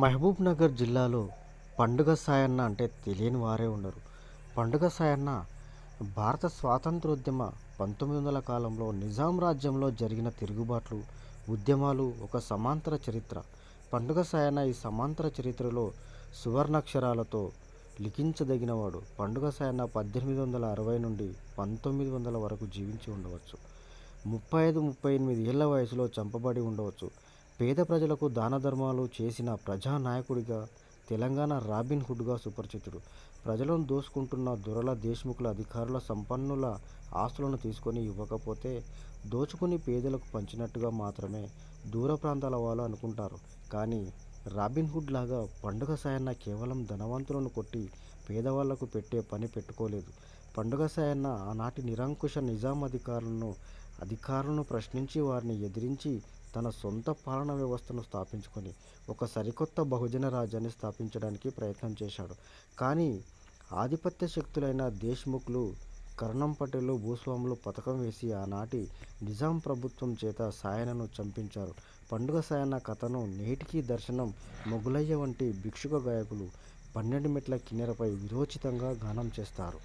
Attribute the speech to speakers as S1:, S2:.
S1: మహబూబ్ నగర్ జిల్లాలో పండుగ సాయన్న అంటే తెలియని వారే ఉండరు. పండుగ సాయన్న భారత స్వాతంత్రోద్యమ పంతొమ్మిది వందల కాలంలో నిజాం రాజ్యంలో జరిగిన తిరుగుబాట్లు ఉద్యమాలు ఒక సమాంతర చరిత్ర. పండుగ సాయన్న ఈ సమాంతర చరిత్రలో సువర్ణాక్షరాలతో లిఖించదగినవాడు. పండుగ సాయన్న పద్దెనిమిది వందల అరవై నుండి పంతొమ్మిది వందల వరకు జీవించి ఉండవచ్చు. ముప్పై ఐదు ముప్పై ఎనిమిది ఏళ్ళ వయసులో చంపబడి ఉండవచ్చు. పేద ప్రజలకు దాన ధర్మాలు చేసిన ప్రజానాయకుడిగా తెలంగాణ రాబిన్ హుడ్గా సుపరిచితుడు. ప్రజలను దోసుకుంటున్న దొరల దేశ్ముఖుల అధికారుల సంపన్నుల ఆస్తులను తీసుకొని ఇవ్వకపోతే దోచుకుని పేదలకు పంచినట్టుగా మాత్రమే దూర ప్రాంతాల వాళ్ళు అనుకుంటారు. కానీ రాబిన్ హుడ్ లాగా పండుగ సాయన్న కేవలం ధనవంతులను కొట్టి పేదవాళ్ళకు పెట్టే పని పెట్టుకోలేదు. పండుగ సాయన్న ఆనాటి నిరంకుశ నిజాం అధికారులను అధికారులను ప్రశ్నించి వారిని ఎదిరించి తన సొంత పాలన వ్యవస్థను స్థాపించుకొని ఒక సరికొత్త బహుజన రాజ్యాన్ని స్థాపించడానికి ప్రయత్నం చేశాడు. కానీ ఆధిపత్య శక్తులైన దేశ్ముఖ్లు కరణం పటేలు భూస్వాములు పథకం వేసి ఆనాటి నిజాం ప్రభుత్వం చేత సాయనను చంపించారు. పండుగ సాయన కథను నేటికీ దర్శనం మొగులయ్య వంటి భిక్షుక గాయకులు పన్నెండు మెట్ల కిన్నెరపై విరోచితంగా గానం చేస్తారు.